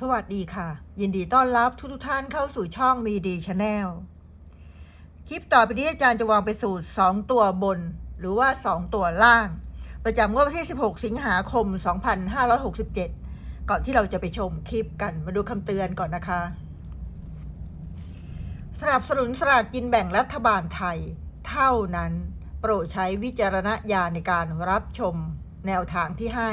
สวัสดีค่ะ ยินดีต้อนรับทุกทุกท่านเข้าสู่ช่องมีดีชาแนลคลิปต่อไปนี้อาจารย์จะวางไปสูตร 2 ตัวบน หรือว่า 2 ตัวล่าง ประจำงวดวันที่ 16 สิงหาคม 2567 ก่อนที่เราจะไปชมคลิปกันมาดูคำเตือนก่อนนะคะ สนับสนุนสลากกินแบ่งรัฐบาลไทย เท่านั้น โปรดใช้วิจารณญาณในการรับชมแนวทางที่ให้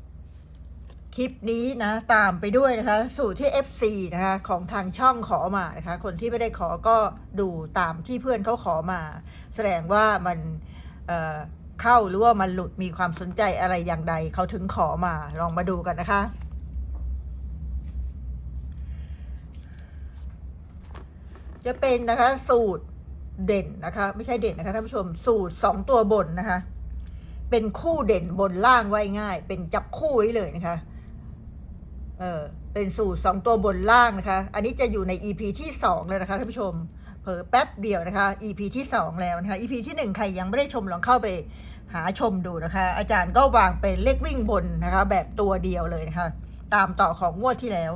คลิปนี้นะตามไปด้วยนะคะ สูตรที่ FC นะคะของทางช่องขอมานะคะ คนที่ไม่ได้ขอก็ดูตามที่เพื่อนเขาขอมา แสดงว่ามันเเข้าหรือว่ามันหลุดมีความสนใจอะไรอย่างใดเขาถึงขอมาลองมาดูกันนะคะ จะเป็นนะคะสูตรเด่นนะคะ ไม่ใช่เด่นนะคะท่านผู้ชมสูตรสองตัวบนนะคะ เป็นคู่เด่นบนล่างไว้ง่าย เป็นจับคู่ไว้เลยนะคะ เออเป็นสูตรสองตัวบนล่างนะคะ อันนี้จะอยู่ใน EP ที่สองเลยนะคะท่านผู้ชม เผลอแป๊บเดียวนะคะ EP ที่สองแล้วนะคะ EP ที่หนึ่งใครยังไม่ได้ชมลองเข้าไปหาชมดูนะคะ อาจารย์ก็วางเป็นเลขวิ่งบนนะคะ แบบตัวเดียวเลยนะคะ ตามต่อของงวดที่แล้ว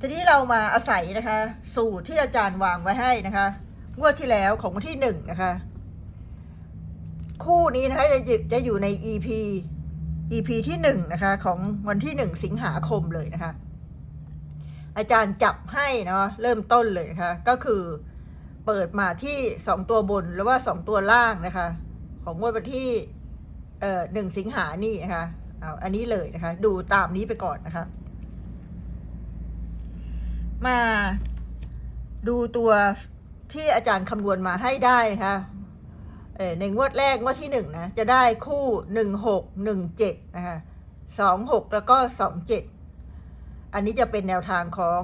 ทีนี้เรามาอาศัยนะคะ สูตรที่อาจารย์วางไว้ให้นะคะ งวดที่แล้วของวันที่หนึ่งนะคะ คู่นี้นะคะจะอยู่จะอยู่ใน EP EP ที่หนึ่งนะคะของวันที่หนึ่งสิงหาคมเลยนะคะ อาจารย์จับให้เนาะเริ่มต้นเลยนะคะ ก็คือเปิดมาที่สองตัวบนหรือว่าสองตัวล่างนะคะ ของงวดวันที่เอ่อหนึ่งสิงหานี่นะคะเอาอันนี้เลยนะคะ ดูตามนี้ไปก่อนนะคะ มาดูตัวที่อาจารย์คำนวณมาให้ได้นะคะ เออในงวดแรกงวดที่หนึ่งนะจะได้คู่หนึ่งหกหนึ่งเจ็ดนะคะสองหกแล้วก็สองเจ็ดอันนี้จะเป็นแนวทางของ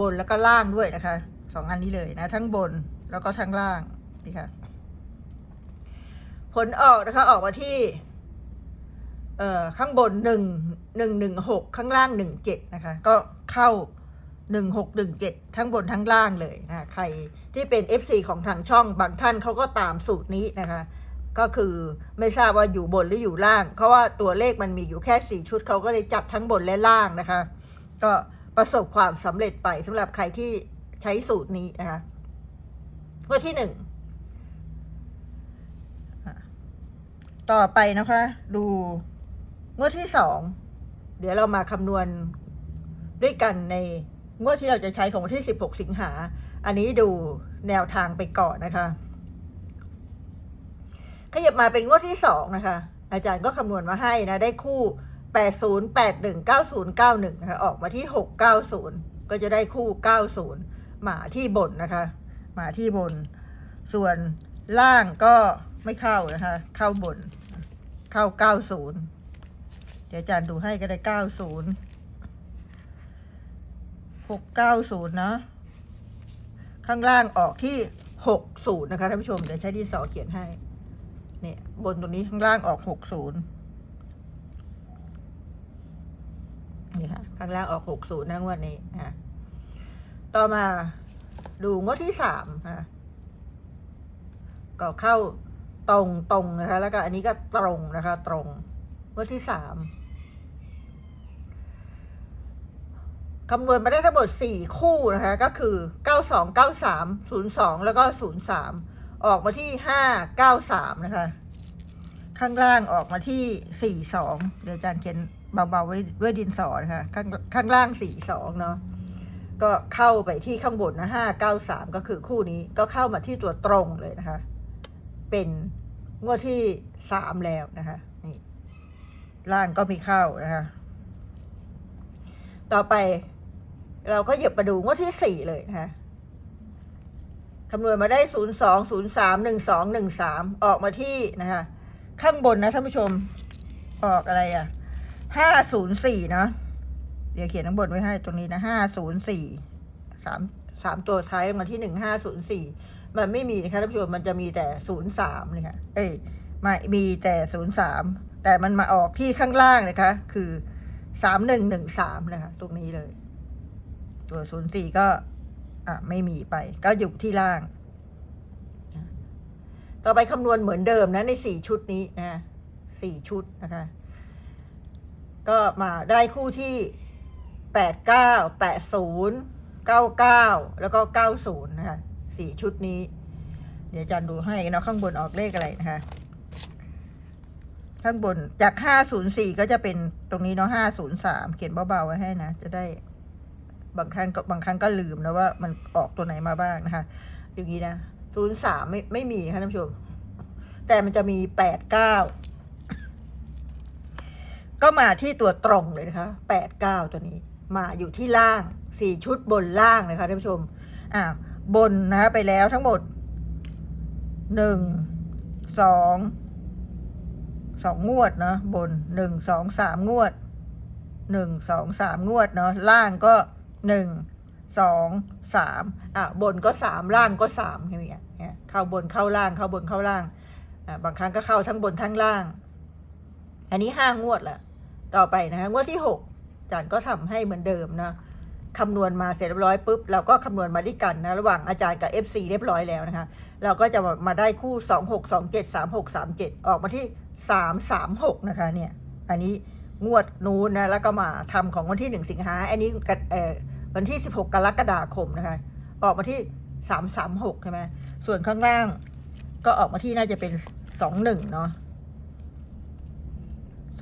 บนแล้วก็ล่างด้วยนะคะสองอันนี้เลยนะ ทั้งบนแล้วก็ทั้งล่างนี่ค่ะ ผลออกนะคะออกมาที่ เอ่อข้างบนหนึ่งหนึ่งหนึ่งหกข้างล่างหนึ่งเจ็ดนะคะ ก็เข้า หนึ่งหกหนึ่งเจ็ดทั้งบนทั้งล่างเลยนะใครที่เป็น FC ของทางช่องบางท่านเขาก็ตามสูตรนี้นะคะ ก็คือไม่ทราบว่าอยู่บนหรืออยู่ล่าง เพราะว่าตัวเลขมันมีอยู่แค่สี่ชุดเขาก็เลยจับทั้งบนและล่างนะคะ ก็ประสบความสำเร็จไปสำหรับใครที่ใช้สูตรนี้นะคะข้อที่หนึ่งต่อไปนะคะ ดูงวดที่สองเดี๋ยวเรามาคำนวณด้วยกันใน งวดที่เราจะใช้ของวันที่ 16 สิงหา อันนี้ดูแนวทางไปก่อนนะคะ ขยับมาเป็นงวดที่สองนะคะ อาจารย์ก็คำนวณมาให้นะ ได้คู่ 80 81 90 91 นะคะ ออกมาที่ 690 ก็จะได้คู่ 90 หมาที่บนนะคะ หมาที่บน ส่วนล่างก็ไม่เข้านะคะ เข้าบน เข้า 90 เดี๋ยวอาจารย์ดูให้ก็ได้ 90 690นย์นะ ข้างล่างออกที่60นย์นะคะท่านผู้ชมเดี๋ยวใช้ดินสอเขียนให้ เนี่ย บนตรงนี้ข้างล่างออก60นี่ค่ะ ข้างล่างออก60นย์นะงวดนี้นะต่อมาดูงวดที่สามนะก็เข้าตรงตรงนะคะ แล้วก็อันนี้ก็ตรงนะคะ ตรงงวดที่สาม คำนวณมาได้ทั้งหมด 4 คู่นะคะ ก็คือ 92 93 02 แล้วก็ 03 ออกมาที่ 593 นะคะ ข้างล่างออกมาที่ 42 เดี๋ยวอาจารย์เขียนเบาๆไว้ด้วยดินสอนะคะข้างข้างล่าง 42 เนาะก็เข้าไปที่ข้างบนนะ 593 ก็คือคู่นี้ก็เข้ามาที่ตัวตรงเลยนะคะ เป็นงวดที่ 3 แล้วนะคะ นี่ ล่างก็มีเข้านะคะต่อไป เราก็หยิบมาดูงวดที่สี่เลยนะคะคำนวณมาได้ศูนย์สองศูนย์สามหนึ่งสองหนึ่งสามออกมาที่นะคะข้างบนนะท่านผู้ชมออกอะไรอะห้าศูนย์สี่นะเดี๋ยวเขียนข้างบนไว้ให้ตรงนี้นะห้าศูนย์สี่สามสามตัวท้ายมาที่หนึ่งห้าศูนย์สี่มันไม่มีนะคะท่านผู้ชมมันจะมีแต่ศูนย์สามเลยค่ะเอ้ยมามีแต่ศูนย์สามแต่มันมาออกที่ข้างล่างนะคะ คือสามหนึ่งหนึ่งสามนะคะตรงนี้เลย ตัวศูนย์สี่ก็อะไม่มีไป ก็อยู่ที่ล่าง ต่อไปคำนวณเหมือนเดิมนะในสี่ชุดนี้นะสี่ชุดนะคะ ก็มาได้คู่ที่แปดเก้าแปดศูนย์เก้าเก้าแล้วก็เก้าศูนย์นะคะสี่ชุดนี้ เดี๋ยวอาจารย์ดูให้เนาะข้างบนออกเลขอะไรนะคะข้างบนจากห้าศูนย์สี่ก็จะเป็นตรงนี้เนาะห้าศูนย์สามเขียนเบาๆไว้ให้นะ จะได้ บางครั้งก็บางครั้งก็ลืมนะว่ามันออกตัวไหนมาบ้างนะคะอย่างนี้นะศูนย์สามไม่ไม่มีนะคะท่านผู้ชม แต่มันจะมีแปดเก้าก็มาที่ตัวตรงเลยนะคะแปดเก้าตัวนี้ มาอยู่ที่ล่างสี่ชุดบนล่างนะคะท่านผู้ชม อ่าบนนะคะไปแล้วทั้งหมดหนึ่งสองสองงวดเนาะบนหนึ่งสองสามงวดหนึ่งสองสามงวดเนาะล่างก็ หนึ่งสองสามอะบนก็สามล่างก็สามอย่างเงี้ยเนี่ยเข้าบนเข้าล่างเข้าบนเข้าล่างอะบางครั้งก็เข้าทั้งบนทั้งล่าง อันนี้ห้างวดละต่อไปนะคะงวดที่หกอาจารย์ก็ทำให้เหมือนเดิมนะคำนวณมาเสร็จเรียบร้อยปุ๊บเราก็คำนวณมาด้วยกันนะระหว่างอาจารย์กับ FC เรียบร้อยแล้วนะคะ เราก็จะมาได้คู่สองหกสองเจ็ดสามหกสามเจ็ดออกมาที่สามสามหกนะคะเนี่ย อันนี้งวดนู้นนะแล้วก็มาทำของวันที่หนึ่งสิงหาอันนี้กันเอ่อ วันที่สิบหกกรกฎาคมนะคะ ออกมาที่สามสามหกใช่ไหมส่วนข้างล่าง ก็ออกมาที่น่าจะเป็นสองหนึ่งเนาะ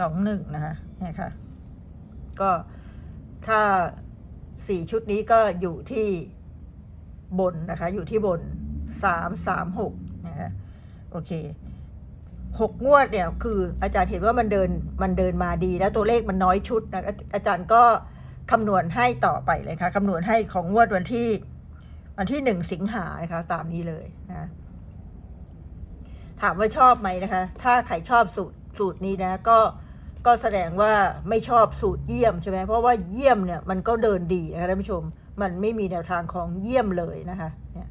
สองหนึ่งนะคะนี่ค่ะ ก็ถ้าสี่ชุดนี้ก็อยู่ที่บนนะคะ อยู่ที่บนสามสามหกนะคะโอเคหกงวดเนี่ยคืออาจารย์เห็นว่ามันเดินมันเดินมาดีแล้วตัวเลขมันน้อยชุดนะอาจารย์ก็ คำนวณให้ต่อไปเลยค่ะคำนวณให้ของงวดวันที่ วันที่หนึ่งสิงหานะคะตามนี้เลยนะถามว่าชอบไหมนะคะ ถ้าใครชอบสูตรสูตรนี้นะก็ก็แสดงว่าไม่ชอบสูตรเยี่ยมใช่ไหมเพราะว่าเยี่ยมเนี่ยมันก็เดินดีนะคะท่านผู้ชม มันไม่มีแนวทางของเยี่ยมเลยนะคะเนี่ย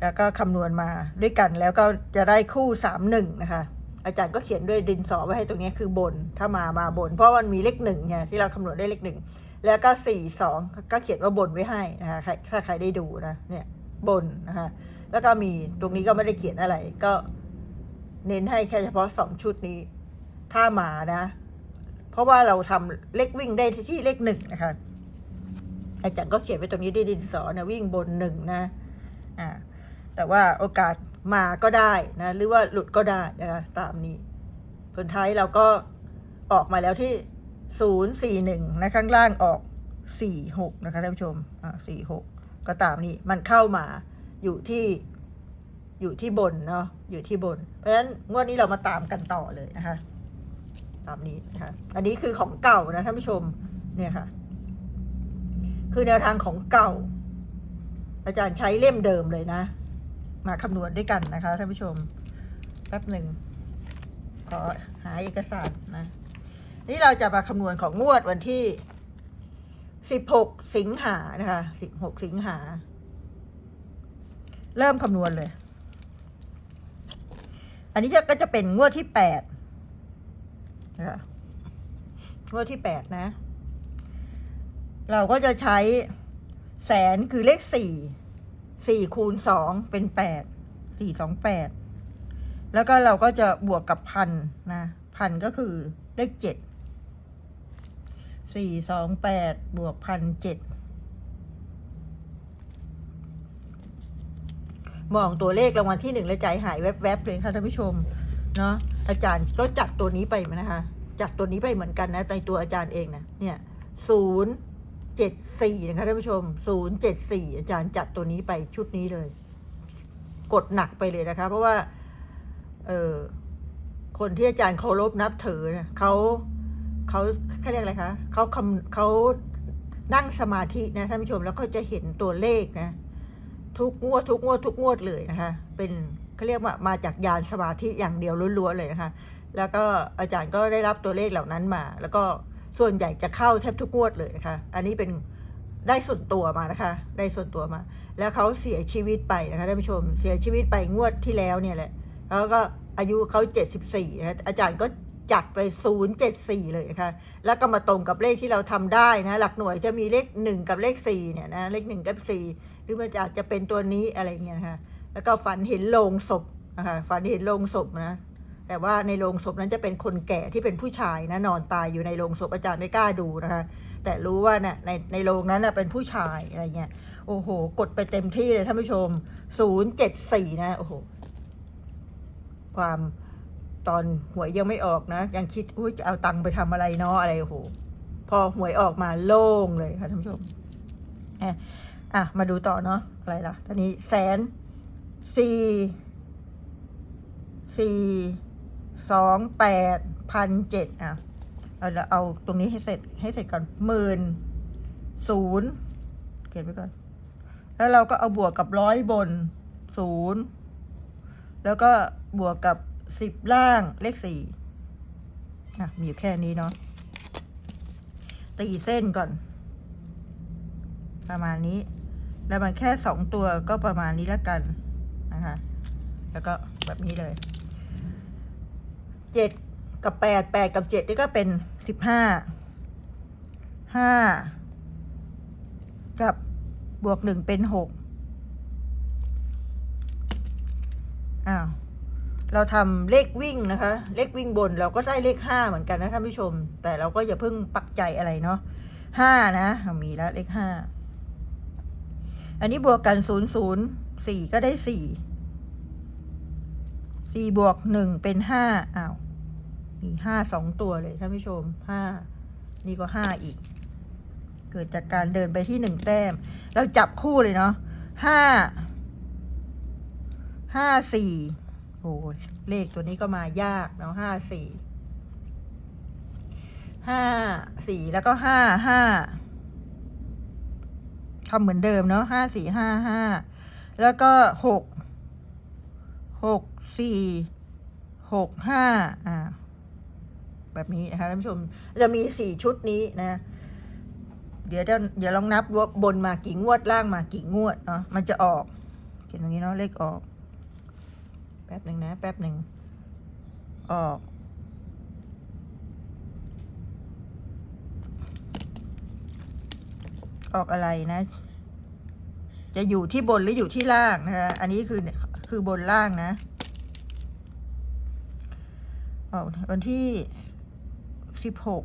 แล้วก็คำนวณมาด้วยกันแล้วก็จะได้คู่สามหนึ่งนะคะ อาจารย์ก็เขียนด้วยดินสอไว้ให้ตรงนี้คือบนถ้ามามาบน เพราะมันมีเลขหนึ่งไงที่เราคำนวณได้เลขหนึ่ง แล้วก็สี่สองก็เขียนว่าบนไว้ให้นะคะใครถ้าใครได้ดูนะเนี่ยบนนะคะแล้วก็มีตรงนี้ก็ไม่ได้เขียนอะไร ก็เน้นให้แค่เฉพาะสองชุดนี้ถ้ามานะ เพราะว่าเราทำเลขวิ่งได้ที่เลขหนึ่งนะคะอาจารย์ก็เขียนไว้ตรงนี้ด้ดินสอนะวิ่งบนหนึ่งนะอ่าแต่ว่าโอกาสมาก็ได้นะ หรือว่าหลุดก็ได้นะคะตามนี้ผลท้ายเราก็ออกมาแล้วที่ ศูนย์สี่หนึ่งนะข้างล่างออกสี่หกนะคะท่านผู้ชมอ่าสี่หกก็ตามนี้มันเข้ามาอยู่ที่อยู่ที่บนเนาะอยู่ที่บน เพราะฉะนั้นงวดนี้เรามาตามกันต่อเลยนะคะ ตามนี้นะคะอันนี้คือของเก่านะท่านผู้ชมเนี่ยค่ะ คือแนวทางของเก่า อาจารย์ใช้เล่มเดิมเลยนะ มาคำนวณด้วยกันนะคะท่านผู้ชมแป๊บหนึ่งขอหาเอกสารนะ นี่เราจะมาคำนวณของงวดวันที่16สิงหานะคะ16สิงหา เริ่มคำนวณเลย อันนี้ก็จะเป็นงวดที่แปดนะคะงวดที่แปดนะ เราก็จะใช้แสนคือเลขสี่สี่คูณสองเป็นแปดสี่สองแปดแล้วก็เราก็จะบวกกับพันนะ พันก็คือเลขเจ็ด สี่สองแปดบวกพันเจ็ดมองตัวเลขรางวัลที่หนึ่งแล้วใจหายแวบๆเลยค่ะท่านผู้ชมเนาะอาจารย์ก็จัดตัวนี้ไปนะคะจัดตัวนี้ไปเหมือนกันนะในตัวอาจารย์เองนะเนี่ยศูนย์เจ็ดสี่นะคะท่านผู้ชมศูนย์เจ็ดสี่อาจารย์จัดตัวนี้ไปชุดนี้เลย กดหนักไปเลยนะคะ เพราะว่า เออคนที่อาจารย์เคารพนับถือเนี่ยเขา เขาเขาเรียกอะไรคะเขาคำเขานั่งสมาธินะท่านผู้ชมแล้วก็จะเห็นตัวเลขนะ ทุกงวดทุกงวดทุกงวดเลยนะคะ เป็นเขาเรียกว่ามาจากยานสมาธิอย่างเดียวล้วนๆเลยนะคะ แล้วก็อาจารย์ก็ได้รับตัวเลขเหล่านั้นมา แล้วก็ส่วนใหญ่จะเข้าแทบทุกงวดเลยนะคะ อันนี้เป็นได้ส่วนตัวมานะคะ ได้ส่วนตัวมา แล้วเขาเสียชีวิตไปนะคะท่านผู้ชม เสียชีวิตไปงวดที่แล้วเนี่ยแหละ แล้วก็อายุเขาเจ็ดสิบสี่นะอาจารย์ก็ จัดไปศูนย์เลยนะคะ แล้วก็มาตรงกับเลขที่เราทำได้นะ หลักหน่วยจะมีเลขหนึ่งกับเลขสี่เนี่ยนะ เลขหนึ่งกับสี่หรือมันจะอาจจะเป็นตัวนี้อะไรเงี้ยนะคะแล้วก็ฝันเห็นโลงศพนะคะฝันเห็นโลงศพนะ แต่ว่าในโรงศพนั้นจะเป็นคนแก่ที่เป็นผู้ชายนะนอนตายอยู่ในโรงศพอาจารย์ไม่กล้าดูนะคะ แต่รู้ว่าเนี่ยในในโรงนั้นนะเป็นผู้ชายอะไรเงี้ย โอ้โห กดไปเต็มที่เลยท่านผู้ชมศูนย์เจ็ดสี่นะ โอ้โห ความ ตอนหวยยังไม่ออกนะ ยังคิดอุ้ยจะเอาตังค์ไปทำอะไรเนาะอะไรโอ้โหพอหวยออกมาโล่งเลยค่ะท่านผู้ชมอะอะมาดูต่อเนาะอะไรล่ะตอนนี้แสนสี่สี่สองแปดพันเจ็ดอะเอาละเอาตรงนี้ให้เสร็จให้เสร็จก่อนหมื่นศูนย์เขียนไว้ก่อน แล้วเราก็เอาบวกกับร้อยบนศูนย์แล้วก็บวกกับ สิบล่างเลขสี่อะ มีอยู่แค่นี้เนาะตีเส้นก่อน ประมาณนี้ แล้วมันแค่สองตัวก็ประมาณนี้แล้วกันนะคะ แล้วก็แบบนี้เลยเจ็ดกับแปดแปดกับเจ็ดนี่ก็เป็นสิบห้าห้ากับบวกหนึ่งเป็นหกอ้าว เราทำเลขวิ่งนะคะ เลขวิ่งบนเราก็ได้เลขห้าเหมือนกันนะท่านผู้ชม แต่เราก็อย่าเพิ่งปักใจอะไรเนาะห้านะมีแล้วเลขห้าอันนี้บวกกันศูนย์ศูนย์สี่ก็ได้สี่สี่บวกหนึ่งเป็นห้าอ้าวมีห้าสองตัวเลยท่านผู้ชมห้านี่ก็ห้าอีก เกิดจากการเดินไปที่หนึ่งแต้ม เราจับคู่เลยเนาะห้าห้าสี่ โอ้ยเลขตัวนี้ก็มายากเนาะห้าสี่ห้าสี่แล้วก็ห้าห้าทำเหมือนเดิมเนาะห้าสี่ห้าห้าแล้วก็หกหกสี่หกห้าอ่าแบบนี้นะคะท่านผู้ชมจะมีสี่ชุดนี้นะ เดี๋ยวเดี๋ยวลองนับวบนมากี่งวดล่างมากี่งวดเนาะมันจะออกเขียนอย่างนี้เนาะเลขออก แป๊บหนึ่งนะ แป๊บหนึ่ง ออก ออกอะไรนะ จะอยู่ที่บนหรืออยู่ที่ล่างนะคะ อันนี้คือคือบนล่างนะ ออกวันที่สิบหก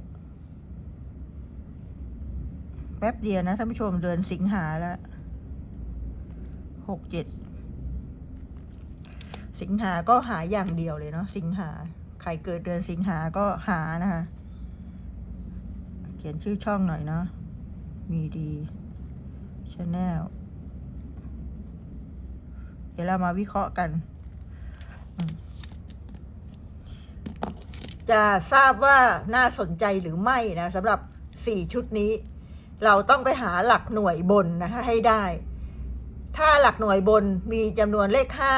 แป๊บเดียวนะท่านผู้ชมเดือนสิงหาแล้วหกเจ็ด สิงหาก็หาอย่างเดียวเลยเนาะสิงหาใครเกิดเดือนสิงหาก็หานะคะ เขียนชื่อช่องหน่อยเนาะมีดีชาแนลเดี๋ยวเรามาวิเคราะห์กัน จะทราบว่าน่าสนใจหรือไม่นะสำหรับสี่ชุดนี้ เราต้องไปหาหลักหน่วยบนนะคะให้ได้ ถ้าหลักหน่วยบนมีจำนวนเลขห้า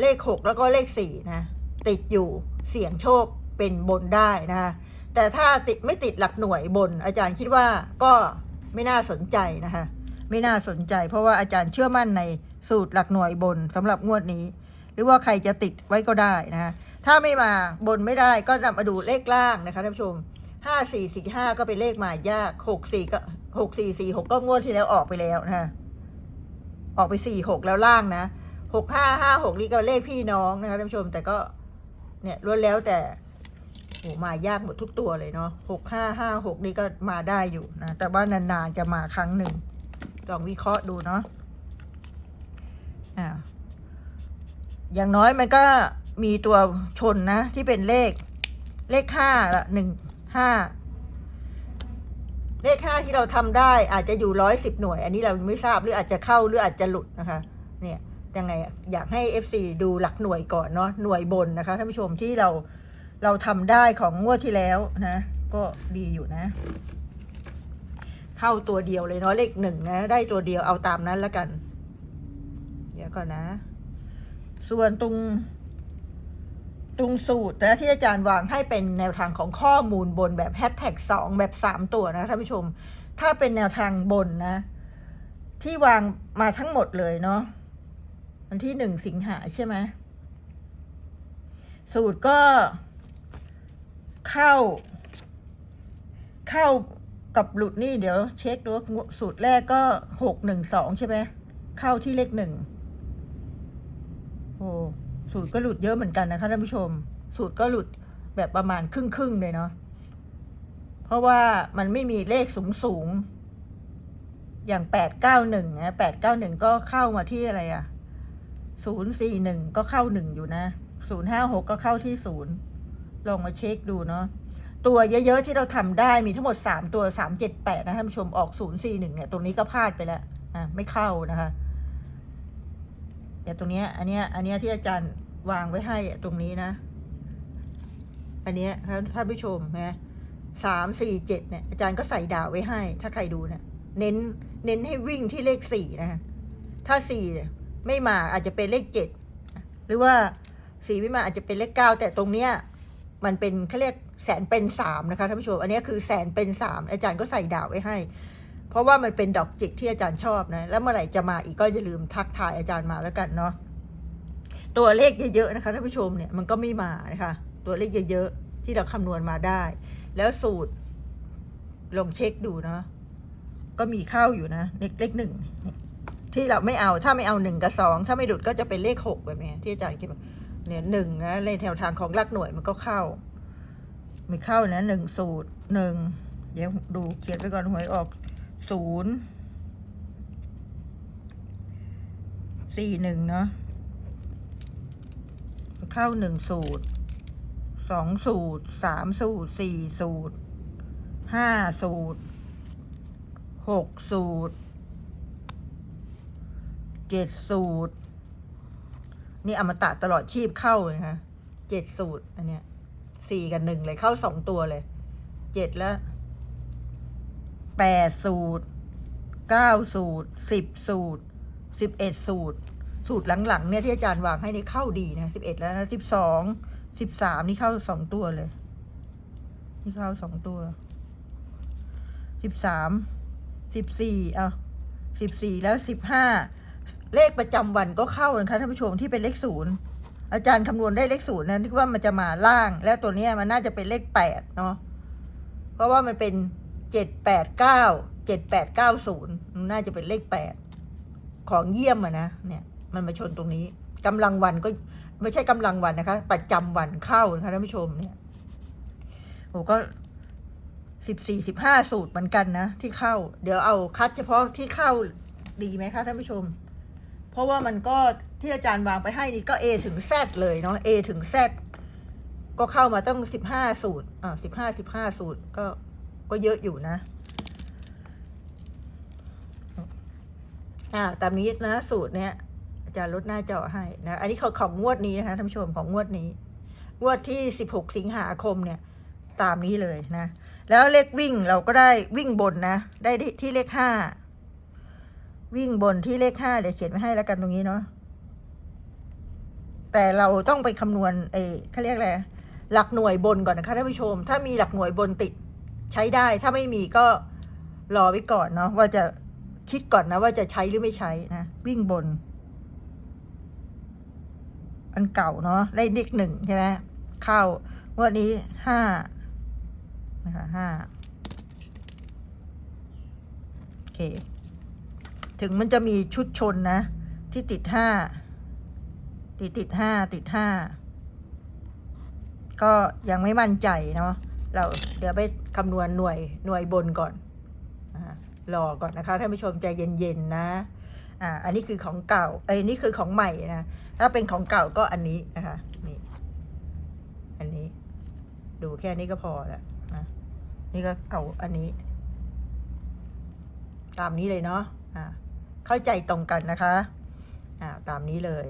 เลขหกแล้วก็เลขสี่นะติดอยู่เสี่ยงโชคเป็นบนได้นะคะแต่ถ้าติดไม่ติดหลักหน่วยบน อาจารย์คิดว่าก็ไม่น่าสนใจนะคะไม่น่าสนใจ เพราะว่าอาจารย์เชื่อมั่นในสูตรหลักหน่วยบนสำหรับงวดนี้ หรือว่าใครจะติดไว้ก็ได้นะคะถ้าไม่มาบนไม่ได้ก็นำมาดูเลขล่างนะคะท่านผู้ชมห้าสี่สี่ห้าก็เป็นเลขมายากหกสี่ก็หกสี่สี่หกก็งวดที่แล้วออกไปแล้วนะคะ ออกไปสี่หกแล้วล่างนะหกห้าห้าหกนี่ก็เลขพี่น้องนะคะท่านผู้ชมแต่ก็เนี่ยล้วนแล้วแต่โอ้มายากหมดทุกตัวเลยเนาะหกห้าห้าหกนี่ก็มาได้อยู่นะ แต่ว่านานๆจะมาครั้งหนึ่งลองวิเคราะห์ดูเนาะอ่าอย่างน้อยมันก็มีตัวชนนะที่เป็นเลขเลขห้าละหนึ่งห้า เลขห้าที่เราทำได้อาจจะอยู่ร้อยสิบหน่วย อันนี้เราไม่ทราบหรืออาจจะเข้าหรืออาจจะหลุดนะคะ เนี่ยยังไงอยากให้ FC ดูหลักหน่วยก่อนเนาะหน่วยบนนะคะท่านผู้ชมที่เราเราทำได้ของงวดที่แล้วนะ ก็ดีอยู่นะ เข้าตัวเดียวเลยเนาะเลขหนึ่งนะ ได้ตัวเดียวเอาตามนั้นแล้วกัน เดี๋ยวก่อนนะ ส่วนตรง ตรงสูตรนะที่อาจารย์วางให้เป็นแนวทางของข้อมูลบนแบบแฮชแท็กสองแบบสามตัวนะท่านผู้ชม ถ้าเป็นแนวทางบนนะ ที่วางมาทั้งหมดเลยเนาะวันที่หนึ่งสิงหาใช่ไหมสูตรก็เข้า เข้ากับหลุดนี่เดี๋ยวเช็คดูว่าสูตรแรกก็หกหนึ่งสองใช่ไหมเข้าที่เลขหนึ่งโอ้ สูตรก็หลุดเยอะเหมือนกันนะคะท่านผู้ชม สูตรก็หลุดแบบประมาณครึ่งครึ่งๆเลยเนาะเพราะว่ามันไม่มีเลขสูงสูงๆอย่างแปดเก้าหนึ่งนะแปดเก้าหนึ่งก็เข้ามาที่อะไรอะศูนย์สี่หนึ่งก็เข้าหนึ่งอยู่นะศูนย์ห้าหกก็เข้าที่ศูนย์ลองมาเช็คดูเนาะตัวเยอะๆที่เราทำได้มีทั้งหมดสามตัวสามเจ็ดแปดนะท่านผู้ชมออกศูนย์สี่หนึ่งเนี่ยตรงนี้ก็พลาดไปแล้วนะไม่เข้านะคะ เดี๋ยตรงเนี้ยอันเนี้ยอันเนี้ยที่อาจารย์วางไว้ให้ตรงนี้นะ อันเนี้ยท่านท่านผู้ชมนะสามสี่เจ็ดเนี่ยอาจารย์ก็ใส่ดาวไว้ให้ ถ้าใครดูเนี่ยเน้นเน้นให้วิ่งที่เลขสี่นะคะถ้าสี่ไม่มาอาจจะเป็นเลขเจ็ดหรือว่าสี่ไม่มาอาจจะเป็นเลขเก้าแต่ตรงเนี้ยมันเป็นเขาเรียกแสนเป็นสามนะคะท่านผู้ชม อันนี้คือแสนเป็นสามอาจารย์ก็ใส่ดาวไว้ให้ เพราะว่ามันเป็นดอกจิกที่อาจารย์ชอบนะ แล้วเมื่อไหร่จะมาอีกก็อย่าลืมทักทายอาจารย์มาแล้วกันเนาะ ตัวเลขเยอะๆนะคะท่านผู้ชมเนี่ยมันก็ไม่มานะคะ ตัวเลขเยอะๆที่เราคำนวณมาได้ แล้วสูตรลองเช็คดูเนาะ ก็มีเข้าอยู่นะเลขเลขหนึ่งที่เราไม่เอาถ้าไม่เอาหนึ่งกับสองถ้าไม่ดุดก็จะเป็นเลขหกแบบนี้ที่อาจารย์คิดว่าเนี่ยหนึ่งนะในแถวทางของหลักหน่วยมันก็เข้าไม่เข้านะหนึ่งสูตรหนึ่งเดี๋ยวดูเขียนไปก่อนหวยออก ศูนย์สี่หนึ่งเนาะเข้าหนึ่งสูตรสองสูตรสามสูตรสี่สูตรห้าสูตรหกสูตรเจ็ดสูตร นี่อมตะตลอดชีพเข้าเลยค่ะเจ็ดสูตร อันเนี้ยสี่กับหนึ่งเลยเข้าสองตัวเลยเจ็ดแล้ว แปดสูตรเก้าสูตรสิบสูตรสิบเอ็ดสูตร สูตรหลังๆเนี่ยที่อาจารย์วางให้นี่เข้าดีนะสิบเอ็ดแล้วนะสิบสองสิบสามนี่เข้าสองตัวเลย นี่เข้าสองตัวสิบสามสิบสี่เอาสิบสี่แล้วสิบห้าเลขประจำวันก็เข้านะคะท่านผู้ชมที่เป็นเลขศูนย์อาจารย์คำนวณได้เลขศูนย์นะนึกว่ามันจะมาล่าง แล้วตัวเนี้ยมันน่าจะเป็นเลขแปดเนาะเพราะว่ามันเป็น เจ็ดแปดเก้าเจ็ดแปดเก้าศูนย์น่าจะเป็นเลขแปดของเยี่ยมอะนะเนี่ย มันมาชนตรงนี้กำลังวันก็ไม่ใช่กำลังวันนะคะ ประจำวันเข้านะคะท่านผู้ชมเนี่ยโอ้ก็สิบสี่สิบห้าสูตรเหมือนกันนะที่เข้า เดี๋ยวเอาคัดเฉพาะที่เข้าดีไหมคะท่านผู้ชม เพราะว่ามันก็ที่อาจารย์วางไปให้นี่ก็ A ถึง Z เลยเนาะ A ถึง Z ก็เข้ามาต้องสิบห้าสูตรอ่าสิบห้าสิบห้าสูตรก็ ก็เยอะอยู่นะ อ่าตามนี้นะ สูตรเนี้ยอาจารย์ลดหน้าจอให้นะ อันนี้ของของงวดนี้นะคะท่านผู้ชมของงวดนี้ งวดที่สิบหกสิงหาคมเนี่ย ตามนี้เลยนะ แล้วเลขวิ่งเราก็ได้วิ่งบนนะ ได้ที่เลขห้าวิ่งบนที่เลขห้าเดี๋ยวเขียนไว้ให้แล้วกันตรงนี้เนาะแต่เราต้องไปคำนวณเอเขาเรียกอะไรหลักหน่วยบนก่อนนะคะท่านผู้ชม ถ้ามีหลักหน่วยบนติด ใช้ได้ถ้าไม่มีก็รอไว้ก่อนเนาะว่าจะคิดก่อนนะว่าจะใช้หรือไม่ใช้นะ วิ่งบน อันเก่าเนาะได้เลขหนึ่งใช่ไหมเข้าวันนี้ห้านะคะห้าโอเค ถึงมันจะมีชุดชนนะ ที่ติดห้าติดติดห้าติดห้าก็ยังไม่มั่นใจเนาะ เราเดี๋ยวไปคำนวณหน่วยหน่วยบนก่อนรอก่อนนะคะท่านผู้ชมใจเย็นๆนะอ่าอันนี้คือของเก่าเอ้ยนี่คือของใหม่นะถ้าเป็นของเก่าก็อันนี้นะคะนี่อันนี้ ดูแค่นี้ก็พอแล้วนะนี่ก็เอาอันนี้ ตามนี้เลยเนาะอ่าเข้าใจตรงกันนะคะอ่าตามนี้เลย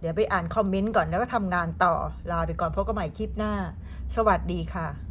เดี๋ยวไปอ่านคอมเมนต์ก่อนแล้วก็ทำงานต่อลาไปก่อนพบกันใหม่คลิปหน้า สวัสดีค่ะ